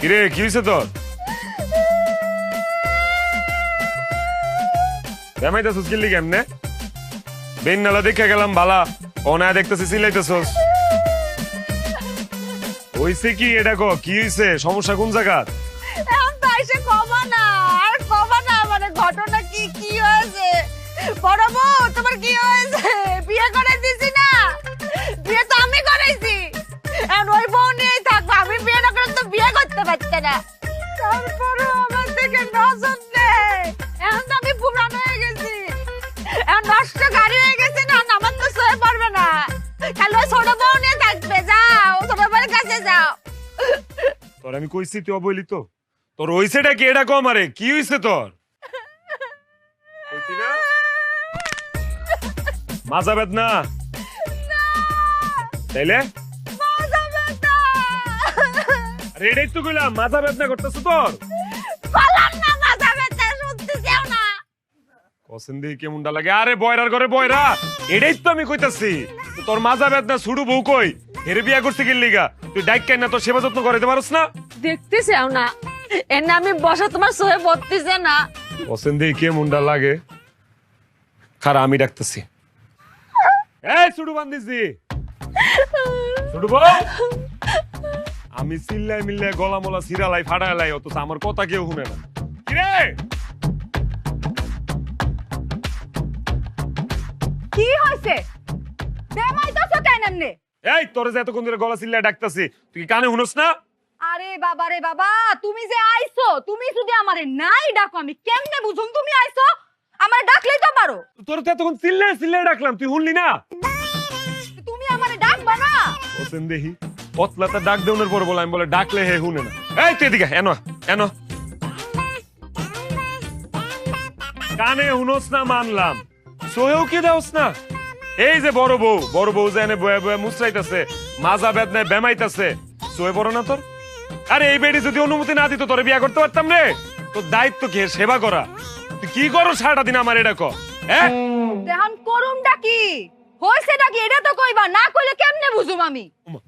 কিরে, কি হয়েছে তোর? বেমাইতেছিস কিল্লি কেমনে? বেন নালা দেখে গেলাম, বালা। অনা দেখতেছি সিলাইতেছস হইছে কি এটা কো কি হইছে? সমস্যা কোন জায়গা এখন তো এসে কমা না, আর কমা না মানে ঘটনা কি কি হয়েছে? বড় তোমার কি হয়েছে? করতে পারতে না। তারপরে আমার থেকে নজর নেই এখন তো আমি পুরানো হয়ে গেছি। এখন নষ্ট গাড়ি হয়ে গেছে না আমার তো সয়ে পারবে না। খালি ওই ছোট বউ নিয়ে থাকবে যাও ছোট বউয়ের কাছে যাও। তোর আমি কইছি তুই অবৈলি তো তোর হইছেটা কি? এটা কম আরে কি হইছে তোর? মাজা বেদনা। তাইলে? তো কইলাম করতেছ তোর। পালাম না মজা বেটা শুনতে যাও না। পছন্দ কেমনটা লাগে। আরে বয়রার ঘরে বয়রা। এটাই তো আমি কইতাছি তোর মাজা বেদনা ছুড়ু বউ কই? হেরে বিয়া করতে গেলি লিগা? তুই ডাইক কেন না তোর সেবা যত্ন করে পারস না? দেখতে চাও না। এর নামে বসা তোমার সহে বলতেছে না। পছন্দ কেমনটা লাগে। খারা আমি ডাকতেছি। এই ছুড়ু বান্দিছি ছুড়ু বউ! আমি চিল্লাই মিল্লাই গলা মলা সিরালাই ফাড়ালাই অথচ আমার কথা কেউ শুনে না। কিরে কি হয়েছে বেমাই তো কেন এমনি এই তোর যে এতক্ষণ ধরে গলা চিল্লাই ডাকতেছি তুই কি কানে শুনস না? আরে বাবা রে বাবা তুমি যে আইছো তুমি যদি আমারে নাই ডাকো আমি কেমনে বুঝুম? তুমি আইছো আমারে ডাকলেই তো পারো তোর তো এতক্ষণ চিল্লাই চিল্লাই ডাকলাম তুই শুনলি না? তুমি আমারে ডাকবা না? ওসেন দেখি পতলাটা ডাক দেওয়ার পর বলে, আমি বলে, ডাকলে হে শুনে না। এই, তুই এদিকে এনো এনো। কানে শুনোস না, মানলাম। সোহেও কি দেওস না? এই যে বড় বউ বড় বউ যে এনে বয়ে বয়ে মুসরাইতেছে মাজা বেদনায় বেমাইতেছে। সোহে বড় না তোর? আরে, এই বেডি যদি অনুমতি না দিত, তোরে বিয়া করতে পারতাম রে। তোর দায়িত্ব কি সেবা করা? তুই কি করো সারাটা দিন আমার এটা কর হ্যাঁ? দেহান করুমটা কি? হইছেটা কি এটা তো কইবা না কইলে কেমনে বুঝুম আমি?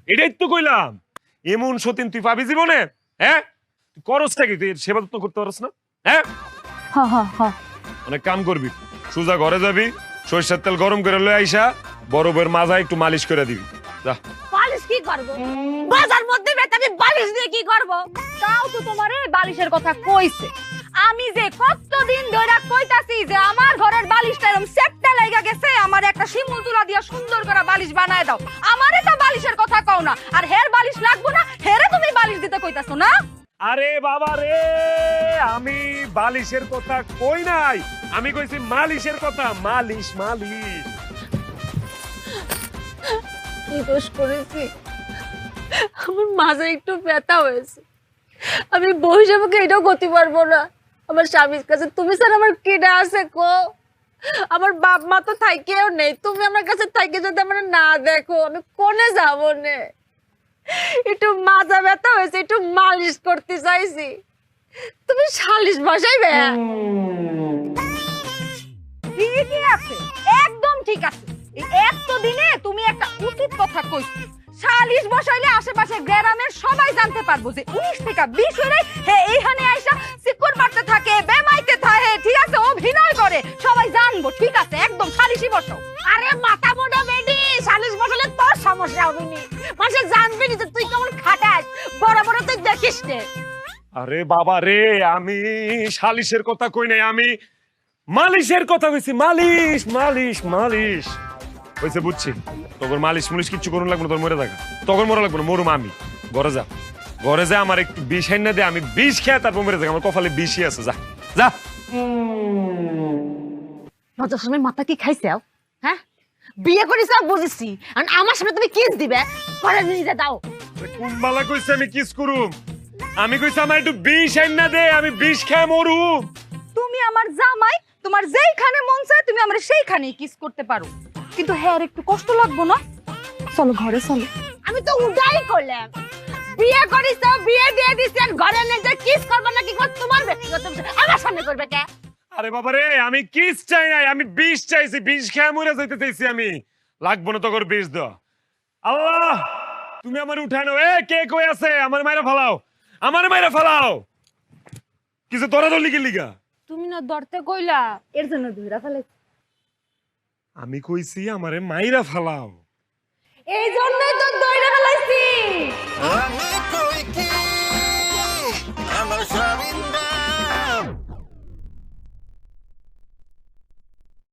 এটাই তো কইলাম। এমন সতীন তুই পাবি জীবনে হ্যাঁ? তুই করসটা কি তুই সেবা যত্ন করতে পারস না হ্যাঁ? হা হা হা। অনেক কাম করবি। সুজা ঘরে যাবি সরিষার তেল গরম করে লয়ে আইসা বউয়ের মাজা একটু মালিশ করে দিবি। যা। কি করব? বাজার মধ্যে আমি বালিশ দিয়ে কি করব? তাও তো তোমারে বালিশের কথা কইছে। আমি যে কতদিন ধরে কইতাছি যে আমার ঘরের বালিশটা এরকম সেটটা লাগা গেছে আমার একটা শিমুল তুলা দিয়া সুন্দর করে বালিশ বানায় দাও। আমারে তো বালিশের কথা কও না আর হের বালিশ লাগবো না হেরে তুমি বালিশ দিতে কইতাছো না? আরে বাবা রে আমি বালিশের কথা কই নাই? আমি কইছি মালিশের কথা মালিশ মালিশ। কি দোষ করেছি? আমার মাঝে একটু ব্যথা হয়েছে। আমি বউ হিসাবে এটাও করতে পারব না। আমার স্বামীর কাছে, তুমি স্যার আমার কেডা আছে কো? আমার বাপ মা তো থাইকেও নেই। তুমি আমার কাছে থাইকে যদি আমার না দেখো, আমি কোনে যাব নে? একটু মাজা ব্যথা হয়েছে, একটু মালিশ করতে চাইছি। তুমি সালিশ বসাইবে ঠিকই আছে, একদম ঠিক আছে। এই এত দিনে তুমি একটা উচিত কথা কইছো। সালিশ বসাইলে আশেপাশে গ্রামের সবাই জানতে পারব যে উনিশ থেকে বিশ হলে হে এইখানে আইসা সিকুর মারতে থাকে বেমাইতে থাকে ঠিক আছে অভিনয় করে। সবাই জানব ঠিক আছে একদম সালিশই বসো। আরে মাথা মোটা বেডি সালিশ বসালে তোর সমস্যা হবে নি। মানুষ জানবি নি যে তুই কেমন খাটাস বড় বড় তুই দেখিস নে। আরে বাবা রে আমি সালিশের কথা কই নাই আমি মালিশের কথা কইছি মালিশ মালিশ মালিশ। হইছে বুঝছি। তোর মালিশ মুলিশ কিচ্ছু করুন লাগবে না তোর মরে থাকা। তখন মরা লাগবে না মরুম আমি। ঘরে যা। ঘরে যা আমার একটু বিষ আইন না দে আমি বিষ খেয়ে তারপর মরে থাকা। আমার কপালে বিষই আছে যা। যা। সময় মাথা কি খাইছে হ্যাঁ? বিয়ে করিস বুঝেছি। আর আমার সামনে তুমি কিস দিবে? পরে নিজে দাও। কুম্বালা কইছে আমি কিস করুম? আমি কইছি আমার একটু বিষ আইন না দে আমি বিষ খেয়ে মরুম। তুমি আমার জামাই তোমার যেইখানে মন চায় তুমি আমার সেইখানেই কিস করতে পারো। কিন্তু হ্যাঁ আর একটু কষ্ট লাগবো না? চলো ঘরে চলো। আমি তো উডাই করলাম বিয়ে করিস তো বিয়ে দিয়ে দিস আর ঘরে নিয়ে যে কিস করবে না কি করবে তোমার ব্যক্তিগত আমার সামনে করবে কে? আরে বাবা রে আমি কিস চাই নাই আমি বিষ চাইছি বিষ খেয়ে মরে যাইতে চাইছি আমি। লাগবো না তোর বিষ দ। আল্লাহ তুমি আমার উঠানো। এ কে কই আছে? আমার মায়েরা ফালাও। আমারে মাইরা ফালাও। কিছু তোরা দলি গেলি গা তুমি না ধরতে কইলা এর জন্য ধইরা ফেলে আমি কইছি আমারে মাইরা ফালাও। এই জন্যই তো ফেলাইছি